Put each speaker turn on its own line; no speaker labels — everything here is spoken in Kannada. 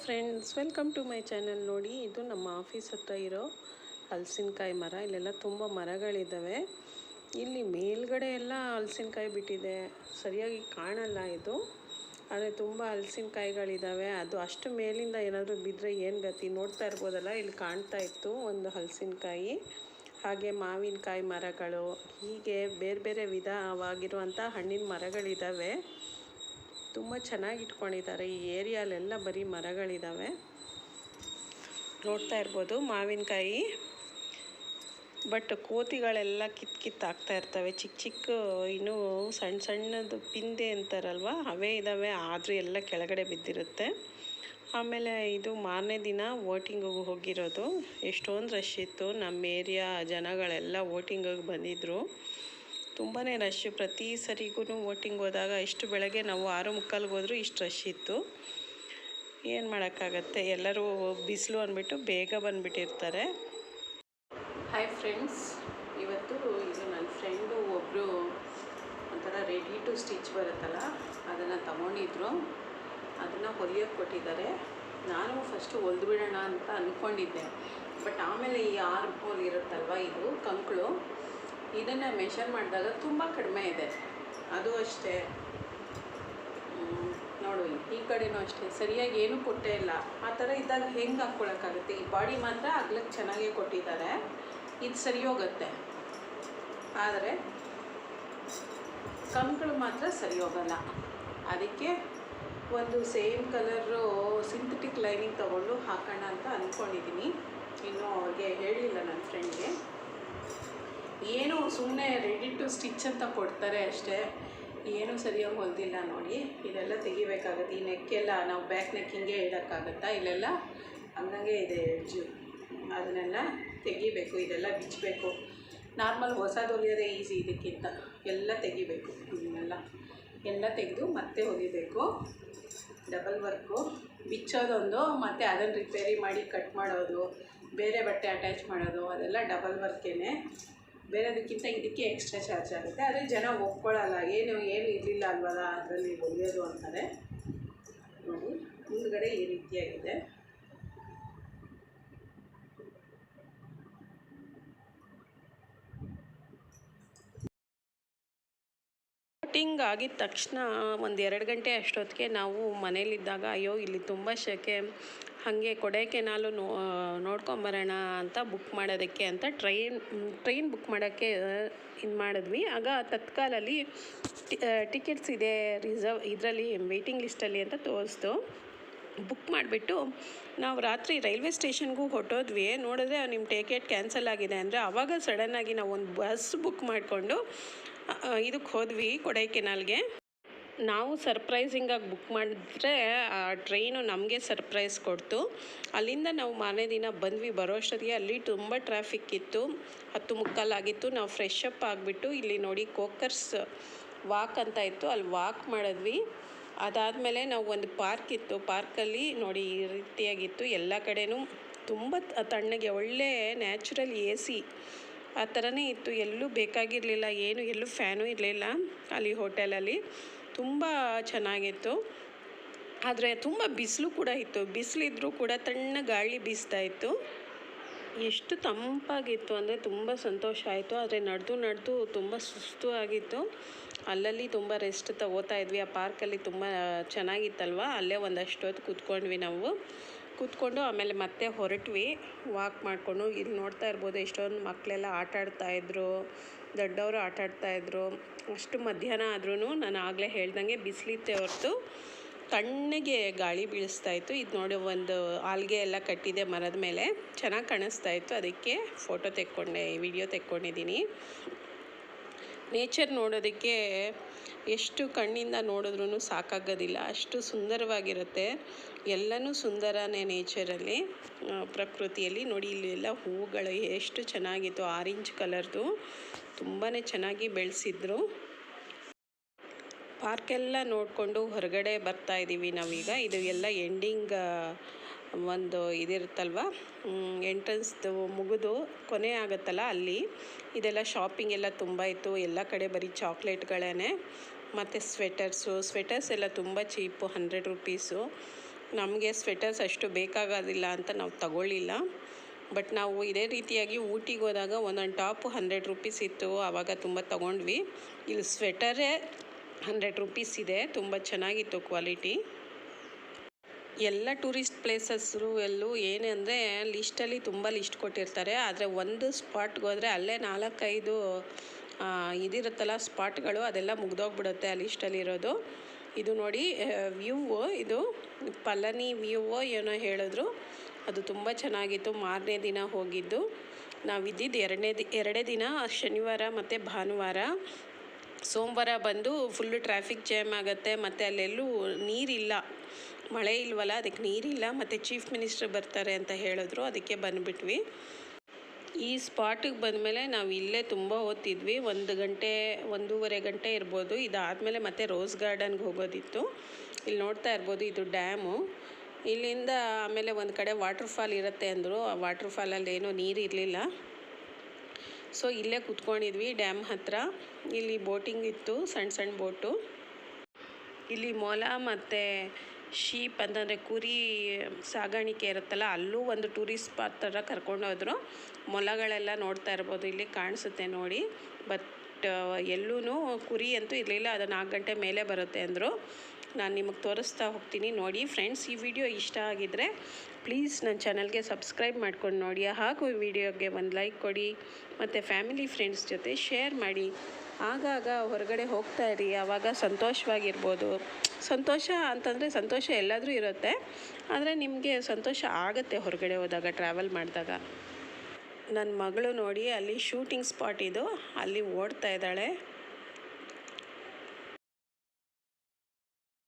Friends welcome to my channel ನೋಡಿ, ಇದು ನಮ್ಮ ಆಫೀಸ್ ಹತ್ರ ಇರೋ ಹಲಸಿನಕಾಯಿ ಮರ. ಇಲ್ಲೆಲ್ಲ ತುಂಬ ಮರಗಳಿದ್ದಾವೆ ಇಲ್ಲಿ ಮೇಲ್ಗಡೆ ಎಲ್ಲ ಹಲಸಿನಕಾಯಿ ಬಿಟ್ಟಿದೆ. ಸರಿಯಾಗಿ ಕಾಣಲ್ಲ ಇದು. ಆದರೆ ತುಂಬ ಹಲಸಿನಕಾಯಿಗಳಿದ್ದಾವೆ ಅದು ಅಷ್ಟು ಮೇಲಿಂದ ಏನಾದರೂ ಬಿದ್ದರೆ ಏನು ಗತಿ? ನೋಡ್ತಾ ಇರ್ಬೋದಲ್ಲ, ಇಲ್ಲಿ ಕಾಣ್ತಾ ಇತ್ತು ಒಂದು ಹಲಸಿನಕಾಯಿ. ಹಾಗೆ ಮಾವಿನಕಾಯಿ ಮರಗಳು. ಹೀಗೆ ಬೇರೆ ಬೇರೆ ವಿಧವಾಗಿರುವಂಥ ಹಣ್ಣಿನ ಮರಗಳಿದ್ದಾವೆ ತುಂಬ ಚೆನ್ನಾಗಿ ಇಟ್ಕೊಂಡಿದ್ದಾರೆ ಈ ಏರಿಯಾಲೆಲ್ಲ ಬರೀ ಮರಗಳಿದ್ದಾವೆ ನೋಡ್ತಾ ಇರ್ಬೋದು ಮಾವಿನಕಾಯಿ. ಬಟ್ ಕೋತಿಗಳೆಲ್ಲ ಕಿತ್ತು ಕಿತ್ತು ಆಗ್ತಾ ಇರ್ತವೆ. ಚಿಕ್ಕ ಚಿಕ್ಕ ಇನ್ನೂ ಸಣ್ಣ ಸಣ್ಣದು ಪಿಂದೆ ಅಂತಾರಲ್ವ? ಅವೇ ಇದ್ದಾವೆ ಆದರೂ ಎಲ್ಲ ಕೆಳಗಡೆ ಬಿದ್ದಿರುತ್ತೆ. ಆಮೇಲೆ ಇದು ಮಾರನೇ ದಿನ ವೋಟಿಂಗಿಗೆ ಹೋಗಿರೋದು. ಎಷ್ಟೊಂದು ರಶ್ ಇತ್ತು. ನಮ್ಮ ಏರಿಯಾ ಜನಗಳೆಲ್ಲ ವೋಟಿಂಗಿಗೆ ಬಂದಿದ್ದರು ತುಂಬಾ ರಶ್ ಪ್ರತಿ ಸರಿಗೂ ವೋಟಿಂಗ್ ಹೋದಾಗ ಇಷ್ಟು ಬೆಳಗ್ಗೆ ನಾವು ಆರು ಮುಕ್ಕಾಲ್ಗೆ ಹೋದರೂ ಇಷ್ಟು ರಶ್ ಇತ್ತು. ಏನು ಮಾಡೋಕ್ಕಾಗತ್ತೆ? ಎಲ್ಲರೂ ಬಿಸಿಲು ಅಂದ್ಬಿಟ್ಟು ಬೇಗ ಬಂದುಬಿಟ್ಟಿರ್ತಾರೆ. ಹಾಯ್ ಫ್ರೆಂಡ್ಸ್ ಇವತ್ತು ಇದು ನನ್ನ ಫ್ರೆಂಡು ಒಬ್ಬರು ಒಂಥರ ರೆಡಿ ಟು ಸ್ಟಿಚ್ ಬರುತ್ತಲ್ಲ, ಅದನ್ನು ತಗೊಂಡಿದ್ರು. ಅದನ್ನು ಹೊಲಿಯೋಕ್ಕೆ ಕೊಟ್ಟಿದ್ದಾರೆ. ನಾನು ಫಸ್ಟು ಹೊಲ್ದು ಬಿಡೋಣ ಅಂತ ಅಂದ್ಕೊಂಡಿದ್ದೆ ಬಟ್ ಆಮೇಲೆ ಈ ಆರ್ಬೋಲ್ ಇರುತ್ತಲ್ವ ಇದು, ಕಂಕಳು ಇದನ್ನು ಮೆಷರ್ ಮಾಡಿದಾಗ ತುಂಬ ಕಡಿಮೆ ಇದೆ. ಅದು ಅಷ್ಟೇ. ನೋಡು, ಈ ಕಡೆನೂ ಅಷ್ಟೇ. ಸರಿಯಾಗಿ ಏನೂ ಕೊಟ್ಟೇ ಇಲ್ಲ. ಆ ಥರ ಇದ್ದಾಗ ಹೆಂಗೆ ಹಾಕ್ಕೊಳಕ್ಕಾಗುತ್ತೆ? ಈ ಬಾಡಿ ಮಾತ್ರ ಅಗ್ಲಕ್ಕೆ ಚೆನ್ನಾಗೇ ಕೊಟ್ಟಿದ್ದಾರೆ. ಇದು ಸರಿ ಹೋಗುತ್ತೆ. ಆದರೆ ಕಂಕಳು ಮಾತ್ರ ಸರಿ ಹೋಗಲ್ಲ. ಅದಕ್ಕೆ ಒಂದು ಸೇಮ್ ಕಲರು ಸಿಂಥೆಟಿಕ್ ಲೈನಿಂಗ್ ತೊಗೊಂಡು ಹಾಕೋಣ ಅಂತ ಅಂದ್ಕೊಂಡಿದ್ದೀನಿ ಇನ್ನೂ ಅವ್ರಿಗೆ ಹೇಳಿಲ್ಲ ನನ್ನ ಫ್ರೆಂಡ್ಗೆ ಏನು ಸುಮ್ಮನೆ ರೆಡಿ ಟು ಸ್ಟಿಚ್ ಅಂತ ಕೊಡ್ತಾರೆ ಅಷ್ಟೇ. ಏನೂ ಸರಿಯಾಗಿ ಹೊಲ್ದಿಲ್ಲ ನೋಡಿ. ಇದೆಲ್ಲ ತೆಗಿಬೇಕಾಗುತ್ತೆ. ಈ ನೆಕ್ಕೆಲ್ಲ ನಾವು ಬ್ಯಾಕ್ ನೆಕ್ ಹಿಂಗೆ ಇಡೋಕ್ಕಾಗತ್ತಾ? ಇಲ್ಲೆಲ್ಲ ಹಂಗಂಗೆ ಇದೆ ಎಡ್ಜು ಅದನ್ನೆಲ್ಲ ತೆಗಿಬೇಕು. ಇದೆಲ್ಲ ಬಿಚ್ಚಬೇಕು ನಾರ್ಮಲ್ ಹೊಸದು ಹೊಲಿಯೋದೇ ಈಸಿ ಇದಕ್ಕಿಂತ. ಎಲ್ಲ ತೆಗಿಬೇಕು. ಇದನ್ನೆಲ್ಲ ಎಲ್ಲ ತೆಗೆದು ಮತ್ತೆ ಹೊಲಿಬೇಕು. Double work. ಬಿಚ್ಚೋದೊಂದು, ಮತ್ತು ಅದನ್ನು ರಿಪೇರಿ ಮಾಡಿ ಕಟ್ ಮಾಡೋದು, ಬೇರೆ ಬಟ್ಟೆ ಅಟ್ಯಾಚ್ ಮಾಡೋದು, ಅದೆಲ್ಲ ಡಬಲ್ ವರ್ಕೇನೆ. ಬೇರೆದಕ್ಕಿಂತ ಇದಕ್ಕೆ ಎಕ್ಸ್ಟ್ರಾ ಚಾರ್ಜ್ ಆಗುತ್ತೆ. ಆದರೆ ಜನ ಒಪ್ಕೊಳ್ಳಲ್ಲ, ಏನು ಏನು ಇರಲಿಲ್ಲ ಅಲ್ವಲ್ಲ, ಅದರಲ್ಲಿ ಒಳ್ಳೆಯದು ಅಂತಾರೆ. ನೋಡಿ, ಮುಂದುಗಡೆ ಈ ರೀತಿಯಾಗಿದೆ. ಕಟಿಂಗ್ ಆಗಿದ ತಕ್ಷಣ ಒಂದು ಎರಡು ಗಂಟೆ ಅಷ್ಟೊತ್ತಿಗೆ ನಾವು ಮನೇಲಿದ್ದಾಗ, ಅಯ್ಯೋ, ಇಲ್ಲಿ ತುಂಬ ಶೆಕೆ ಹಾಗೆ ಕೊಡೈಕೆನಾಲು ನೋ ನೋಡ್ಕೊಂಬರೋಣ ಅಂತ ಬುಕ್ ಮಾಡೋದಕ್ಕೆ ಅಂತ ಟ್ರೈನ್ ಟ್ರೈನ್ ಬುಕ್ ಮಾಡೋಕ್ಕೆ ಇದು ಮಾಡಿದ್ವಿ. ಆಗ ತತ್ಕಾಲಲ್ಲಿ ಟಿಕೆಟ್ಸ್ ಇದೆ ರಿಸರ್ವ್ ಇದರಲ್ಲಿ ವೆಯ್ಟಿಂಗ್ ಲಿಸ್ಟಲ್ಲಿ ಅಂತ ತೋರಿಸ್ತು. ಬುಕ್ ಮಾಡಿಬಿಟ್ಟು ನಾವು ರಾತ್ರಿ ರೈಲ್ವೆ ಸ್ಟೇಷನ್ಗೂ ಹೊಟ್ಟೋದ್ವಿ ನೋಡಿದ್ರೆ ನಿಮ್ಮ ಟಿಕೆಟ್ ಕ್ಯಾನ್ಸಲ್ ಆಗಿದೆ ಅಂದರೆ ಆವಾಗ ಸಡನ್ನಾಗಿ ನಾವು ಒಂದು ಬಸ್ ಬುಕ್ ಮಾಡಿಕೊಂಡು ಇದಕ್ಕೆ ಹೋದ್ವಿ ಕೊಡೈಕೆನಾಲ್ಗೆ. ನಾವು ಸರ್ಪ್ರೈಸಿಂಗಾಗಿ ಬುಕ್ ಮಾಡಿದ್ರೆ ಆ ಟ್ರೈನು ನಮಗೆ ಸರ್ಪ್ರೈಸ್ ಕೊಡ್ತು. ಅಲ್ಲಿಂದ ನಾವು ಮಾರನೇ ದಿನ ಬಂದ್ವಿ. ಬರೋ ಅಷ್ಟೊತ್ತಿಗೆ ಅಲ್ಲಿ ತುಂಬ ಟ್ರಾಫಿಕ್ ಇತ್ತು. ಹತ್ತು ಮುಕ್ಕಾಲಾಗಿತ್ತು ನಾವು ಫ್ರೆಶ್ ಅಪ್ ಆಗಿಬಿಟ್ಟು ಇಲ್ಲಿ ನೋಡಿ ಕೋಕರ್ಸ್ ವಾಕ್ ಅಂತ ಇತ್ತು. ಅಲ್ಲಿ ವಾಕ್ ಮಾಡಿದ್ವಿ. ಅದಾದಮೇಲೆ ನಾವು ಒಂದು ಪಾರ್ಕ್ ಇತ್ತು. ಪಾರ್ಕಲ್ಲಿ ನೋಡಿ ಈ ರೀತಿಯಾಗಿತ್ತು. ಎಲ್ಲ ಕಡೆಯೂ ತುಂಬ ತಣ್ಣಗೆ, ಒಳ್ಳೆ ನ್ಯಾಚುರಲ್ ಎ ಸಿ ಆ ಥರನೇ ಇತ್ತು. ಎಲ್ಲೂ ಬೇಕಾಗಿರಲಿಲ್ಲ. ಏನು ಎಲ್ಲೂ ಫ್ಯಾನು ಇರಲಿಲ್ಲ ಅಲ್ಲಿ ಹೋಟೆಲಲ್ಲಿ ತುಂಬ ಚೆನ್ನಾಗಿತ್ತು. ಆದರೆ ತುಂಬ ಬಿಸಿಲು ಕೂಡ ಇತ್ತು. ಬಿಸಿಲಿದ್ರೂ ಕೂಡ ತಣ್ಣ ಗಾಳಿ ಬೀಸ್ತಾ ಇತ್ತು. ಎಷ್ಟು ತಂಪಾಗಿತ್ತು ಅಂದರೆ ತುಂಬ ಸಂತೋಷ ಆಯಿತು. ಆದರೆ ನಡೆದು ನಡೆದು ತುಂಬ ಸುಸ್ತು ಆಗಿತ್ತು. ಅಲ್ಲಲ್ಲಿ ತುಂಬ ರೆಸ್ಟ್ ತಗೋತಾ ಇದ್ವಿ. ಆ ಪಾರ್ಕಲ್ಲಿ ತುಂಬ ಚೆನ್ನಾಗಿತ್ತಲ್ವ? ಅಲ್ಲೇ ಒಂದಷ್ಟು ಹೊತ್ತು ಕೂತ್ಕೊಂಡ್ವಿ ನಾವು. ಕೂತ್ಕೊಂಡು ಆಮೇಲೆ ಮತ್ತೆ ಹೊರಟ್ವಿ. ವಾಕ್ ಮಾಡಿಕೊಂಡು. ಇಲ್ಲಿ ನೋಡ್ತಾ ಇರ್ಬೋದು ಎಷ್ಟೊಂದು ಮಕ್ಕಳೆಲ್ಲ ಆಟ ಆಡ್ತಾ ಇದ್ರು. ದೊಡ್ಡವರು ಆಟ ಆಡ್ತಾ ಇದ್ರು. ಅಷ್ಟು ಮಧ್ಯಾಹ್ನ ಆದ್ರೂ ನಾನು ಆಗಲೇ ಹೇಳ್ದಂಗೆ ಬಿಸಿಲಿತ್ತೆ ಹೊರತು ತಣ್ಣಗೆ ಗಾಳಿ ಬೀಳಿಸ್ತಾ ಇತ್ತು. ಇದು ನೋಡಿ ಒಂದು ಆಲ್ಗೆ ಎಲ್ಲ ಕಟ್ಟಿದೆ ಮರದ ಮೇಲೆ. ಚೆನ್ನಾಗಿ ಕಾಣಿಸ್ತಾ ಇತ್ತು. ಅದಕ್ಕೆ ಫೋಟೋ ತೆಕ್ಕೊಂಡೆ ವಿಡಿಯೋ ತೆಕ್ಕೊಂಡಿದ್ದೀನಿ ನೇಚರ್ ನೋಡೋದಕ್ಕೆ ಎಷ್ಟು ಕಣ್ಣಿಂದ ನೋಡಿದ್ರೂ ಸಾಕಾಗೋದಿಲ್ಲ. ಅಷ್ಟು ಸುಂದರವಾಗಿರುತ್ತೆ. ಎಲ್ಲನೂ ಸುಂದರನೇ ನೇಚರಲ್ಲಿ ಪ್ರಕೃತಿಯಲ್ಲಿ. ನೋಡಿ, ಇಲ್ಲಿ ಎಲ್ಲ ಹೂಗಳು ಎಷ್ಟು ಚೆನ್ನಾಗಿತ್ತು. ಆರೆಂಜ್ ಕಲರ್ದು. ತುಂಬಾ ಚೆನ್ನಾಗಿ ಬೆಳೆಸಿದ್ರು. ಪಾರ್ಕೆಲ್ಲ ನೋಡಿಕೊಂಡು ಹೊರಗಡೆ ಬರ್ತಾ ಇದ್ದೀವಿ ನಾವೀಗ. ಇದು ಎಲ್ಲ ಎಂಡಿಂಗ್ ಒಂದು ಇದಿರುತ್ತಲ್ವ? ಎಂಟ್ರೆನ್ಸ್ದು ಮುಗಿದು ಕೊನೆ ಆಗುತ್ತಲ್ಲ ಅಲ್ಲಿ. ಇದೆಲ್ಲ ಶಾಪಿಂಗ್ ಎಲ್ಲ ತುಂಬ ಇತ್ತು. ಎಲ್ಲ ಕಡೆ ಬರೀ ಚಾಕ್ಲೇಟ್ಗಳೇ ಮತ್ತು ಸ್ವೆಟರ್ಸು ಸ್ವೆಟರ್ಸ್ ಎಲ್ಲ ತುಂಬ ಚೀಪು ಹಂಡ್ರೆಡ್ ರುಪೀಸು ನಮಗೆ ಸ್ವೆಟರ್ಸ್ ಅಷ್ಟು ಬೇಕಾಗೋದಿಲ್ಲ ಅಂತ ನಾವು ತಗೊಳ್ಳಿಲ್ಲ. ಬಟ್ ನಾವು ಇದೇ ರೀತಿಯಾಗಿ ಊಟಿಗೆ ಹೋದಾಗ ಒಂದೊಂದು ಟಾಪು ಹಂಡ್ರೆಡ್ ರುಪೀಸ್ ಇತ್ತು. ಆವಾಗ ತುಂಬ ತೊಗೊಂಡ್ವಿ. ಇಲ್ಲಿ ಸ್ವೆಟರೇ ಹಂಡ್ರೆಡ್ ರುಪೀಸ್ ಇದೆ. ತುಂಬ ಚೆನ್ನಾಗಿತ್ತು ಕ್ವಾಲಿಟಿ ಎಲ್ಲ ಟೂರಿಸ್ಟ್ ಪ್ಲೇಸಸ್ರು ಎಲ್ಲೂ ಏನೇ ಅಂದರೆ ಲಿಸ್ಟಲ್ಲಿ ತುಂಬ ಲಿಸ್ಟ್ ಕೊಟ್ಟಿರ್ತಾರೆ. ಆದರೆ ಒಂದು ಸ್ಪಾಟ್ಗೆ ಹೋದರೆ ಅಲ್ಲೇ ನಾಲ್ಕೈದು ಇದಿರುತ್ತಲ್ಲ ಸ್ಪಾಟ್ಗಳು, ಅದೆಲ್ಲ ಮುಗ್ದೋಗ್ಬಿಡುತ್ತೆ ಆ ಲಿಸ್ಟಲ್ಲಿರೋದು ಇದು ನೋಡಿ ವ್ಯೂವು ಇದು. ಪಲ್ಲನಿ ವ್ಯೂವೋ ಏನೋ ಹೇಳಿದ್ರು. ಅದು ತುಂಬ ಚೆನ್ನಾಗಿತ್ತು. ಮಾರನೇ ದಿನ ಹೋಗಿದ್ದು. ನಾವಿದ್ದಿದ್ದು ಎರಡನೇ ದಿ, ಎರಡೇ ದಿನ, ಶನಿವಾರ ಮತ್ತು ಭಾನುವಾರ. ಸೋಮವಾರ ಬಂದು ಫುಲ್ಲು ಟ್ರಾಫಿಕ್ ಜಾಮ್ ಆಗುತ್ತೆ, ಮತ್ತು ಅಲ್ಲೆಲ್ಲೂ ನೀರಿಲ್ಲ. ಮಳೆ ಇಲ್ವಲ್ಲ, ಅದಕ್ಕೆ ನೀರಿಲ್ಲ, ಮತ್ತು ಚೀಫ್ ಮಿನಿಸ್ಟ್ರ್ ಬರ್ತಾರೆ ಅಂತ ಹೇಳಿದ್ರು, ಅದಕ್ಕೆ ಬಂದುಬಿಟ್ವಿ. ಈ ಸ್ಪಾಟಿಗೆ ಬಂದಮೇಲೆ ನಾವು ಇಲ್ಲೇ ತುಂಬ ಓದ್ತಿದ್ವಿ. ಒಂದು ಗಂಟೆ, ಒಂದೂವರೆ ಗಂಟೆ ಇರ್ಬೋದು. ಇದಾದಮೇಲೆ ಮತ್ತೆ ರೋಸ್ ಗಾರ್ಡನ್ಗೆ ಹೋಗೋದಿತ್ತು. ಇಲ್ಲಿ ನೋಡ್ತಾ ಇರ್ಬೋದು ಇದು ಡ್ಯಾಮು ಇಲ್ಲಿಂದ ಆಮೇಲೆ ಒಂದು ಕಡೆ ವಾಟರ್ ಫಾಲ್ ಇರುತ್ತೆ ಅಂದರು. ಆ ವಾಟರ್ ಫಾಲಲ್ಲಿ ಏನೂ ನೀರು ಇರಲಿಲ್ಲ. ಸೊ ಇಲ್ಲೇ ಕುತ್ಕೊಂಡಿದ್ವಿ ಡ್ಯಾಮ್ ಹತ್ರ. ಇಲ್ಲಿ ಬೋಟಿಂಗ್ ಇತ್ತು ಸಣ್ಣ ಸಣ್ಣ ಬೋಟು ಇಲ್ಲಿ ಮೊಲ ಮತ್ತು ಶೀಪ್ ಅಂತಂದರೆ ಕುರಿ ಸಾಗಾಣಿಕೆ ಇರುತ್ತಲ್ಲ, ಅಲ್ಲೂ ಒಂದು ಟೂರಿಸ್ಟ್ ಸ್ಪಾಟ್ ಥರ ಕರ್ಕೊಂಡೋದ್ರು ಮೊಲಗಳೆಲ್ಲ ನೋಡ್ತಾ ಇರ್ಬೋದು, ಇಲ್ಲಿ ಕಾಣಿಸುತ್ತೆ ನೋಡಿ. ಬಟ್ ಎಲ್ಲೂ ಕುರಿ ಅಂತೂ ಇರಲಿಲ್ಲ, ಅದು ನಾಲ್ಕು ಗಂಟೆ ಮೇಲೆ ಬರುತ್ತೆ ಅಂದರು. ನಾನು ನಿಮಗೆ ತೋರಿಸ್ತಾ ಹೋಗ್ತೀನಿ ನೋಡಿ ಫ್ರೆಂಡ್ಸ್, ಈ ವಿಡಿಯೋ ಇಷ್ಟ ಆಗಿದ್ದರೆ ಪ್ಲೀಸ್ ನನ್ನ ಚಾನಲ್ಗೆ ಸಬ್ಸ್ಕ್ರೈಬ್ ಮಾಡ್ಕೊಂಡು ನೋಡಿ. ಹಾಗೂ ಈ ವಿಡಿಯೋಗೆ ಒಂದು ಲೈಕ್ ಕೊಡಿ, ಮತ್ತು ಫ್ಯಾಮಿಲಿ ಫ್ರೆಂಡ್ಸ್ ಜೊತೆ ಶೇರ್ ಮಾಡಿ. ಆಗಾಗ ಹೊರಗಡೆ ಹೋಗ್ತಾ ಇರಿ, ಆವಾಗ ಸಂತೋಷವಾಗಿರ್ಬೋದು. ಸಂತೋಷ ಅಂತಂದರೆ ಸಂತೋಷ ಎಲ್ಲಾದರೂ ಇರುತ್ತೆ, ಆದರೆ ನಿಮಗೆ ಸಂತೋಷ ಆಗುತ್ತೆ ಹೊರಗಡೆ ಹೋದಾಗ ಟ್ರಾವೆಲ್ ಮಾಡಿದಾಗ. ನನ್ನ ಮಗಳು ನೋಡಿ, ಅಲ್ಲಿ ಶೂಟಿಂಗ್ ಸ್ಪಾಟ್ ಇದು, ಅಲ್ಲಿ ಓಡ್ತಾ ಇದ್ದಾಳೆ.